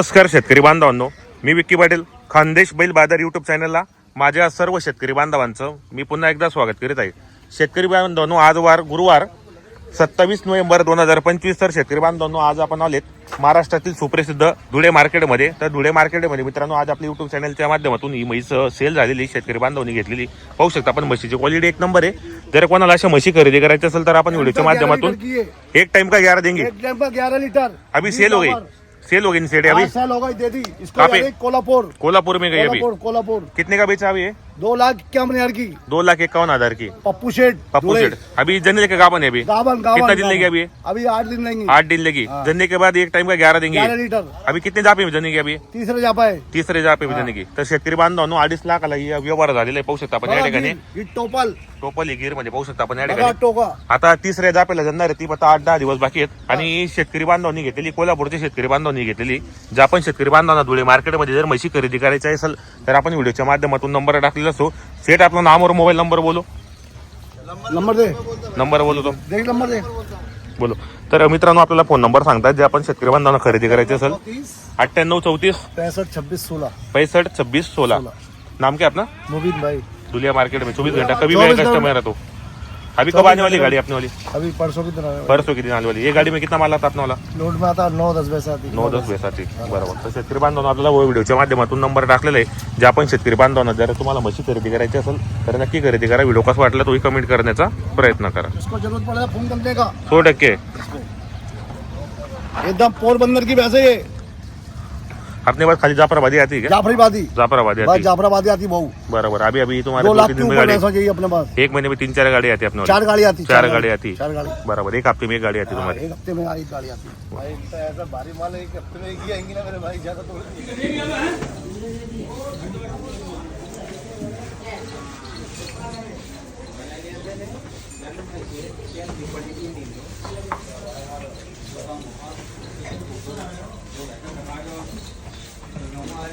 नमस्कार शेतकरी बांधवांनो मी विक्की पाटील खानदेश बैल बाजार युट्यूब चॅनलला माझ्या सर्व शेतकरी बांधवांचं मी पुन्हा एकदा स्वागत करीत आहे. शेतकरी बांधवांनो आज वार गुरुवार सत्तावीस नोव्हेंबर दोन हजार पंचवीस तर शेतकरी बांधवांनो आज आपण आलेत महाराष्ट्रातील सुप्रसिद्ध धुळे मार्केटमध्ये. तर धुळे मार्केटमध्ये मित्रांनो आज आपल्या युट्यूब चॅनलच्या माध्यमातून ही म्हैस सेल झालेली शेतकरी बांधवांनी घेतलेली. पाहू शकता आपण म्हशीची क्वालिटी एक नंबर आहे. जर कोणाला अशा म्हशी खरेदी करायची असेल तर आपण व्हिडिओच्या माध्यमातून एक टाइम का ग्यारह देंगे? एक टाइम का लीटर? अभी सेल हो गई. सेल हो गई सेट अभी। पाँच साल हो गई दे दी। इसको कोल्हापुर। कोल्हापुर में गई अभी। कोल्हापुर। कितने का बेचा अभी ये? दो लाख इक्यावन हजार की. दो लाख इक्यावन हजार की. पप्पू शेठ पप्पू। सेठ अभी जन्ने के गाबन है अभी? गावन गावन कितना दिन। लेगी अभी? अभी आठ दिन लेंगे. आठ दिन लेगी। जन्ने के बाद एक टाइम का ग्यारह देंगे। लीटर. अभी कितने जापे में जन्ने की अभी? तीसरे जा पाए तिसरे जापे में जन्ने की। तर शेतकरी बांधवांनो अडीच लाखाला ही व्यवहार झालेला आहे पाहू शकता आपण या ठिकाणी. ही टोपल. टोपल गिरमध्ये पाहू शकता आपण या ठिकाणी. आता तिसऱ्या जापेला जाणार आहे ती आता आठ दहा दिवस बाकी आहेत. आणि शेतकरी बांधवांनी घेतलेली कोल्हापूरचे शेतकरी बांधवांनी घेतलेली ज्या पण शेतकरी बांधवांना धुळे मार्केटमध्ये जर म्हशी खरेदी करायची असेल तर आपण व्हिडिओच्या माध्यमातून नंबर टाकलेला असतो सेट आपला नाम और मोबाईल नंबर बोलो. नंबर दे. नंबर बोलो तो. देख नंबर दे. बोलो. तर मित्रांनो आपल्याला फोन नंबर सांगतात जे आपण शेतकरी बांधवांना खरेदी करायची असेल. अठ्ठ्याण्णव चौतीस. पैंसठ छब्बीस सोलह पैंसठ छब्बीस सोलह नाम क्या अपना मुबीन भाई दुलिया मार्केट में. चौबीस घंटा. कभी 24 भी घंटा। कस्टमर है तो. अभी कब आने वाली गाड़ी अपने वाली? अभी परसों की तरह परसों की दिन आने वाली। ये गाड़ी में कितना माल आता अपने वाला? लोड में आता नौ दस पैसे आती नऊ दस वेसाची बरोबर। तर शेतकरी बांधवांना आपल्याला व्हिडिओच्या माध्यमातून नंबर टाकलेला आहे. जे आपण शेतकरी बांधवांना जर तुम्हाला म्हशी खरेदी करायची असेल तर नक्की खरेदी करा. व्हिडिओ कसा वाटला तोही कमेंट करण्याचा प्रयत्न करा. जिसको जरूरत पड़ेगा फोन करने का सौ टक्के. एकदम पोरबंदर की वैसे ये। अपने पास खाली जाफराबादी आती है जाफराबादी। जाफराबादी आती जाफराबादी आती बहु। बराबर अभी अभी तुम्हारे दो तीन दिन गाड़ी अपने पास। एक महीने में तीन चार गाड़ी आती है अपने चार गाड़ी आती चार गाड़ी आती। चार गाड़ी। बराबर एक हफ़्ते में एक गाड़ी आती हाँ, तुम्हारी। एक हफ़्ते में एक गाड़ी आती। भाई ऐसा भारी माल एक हफ़्ते में एक ही आएँगे ना मेरे भाई ज़्यादा तो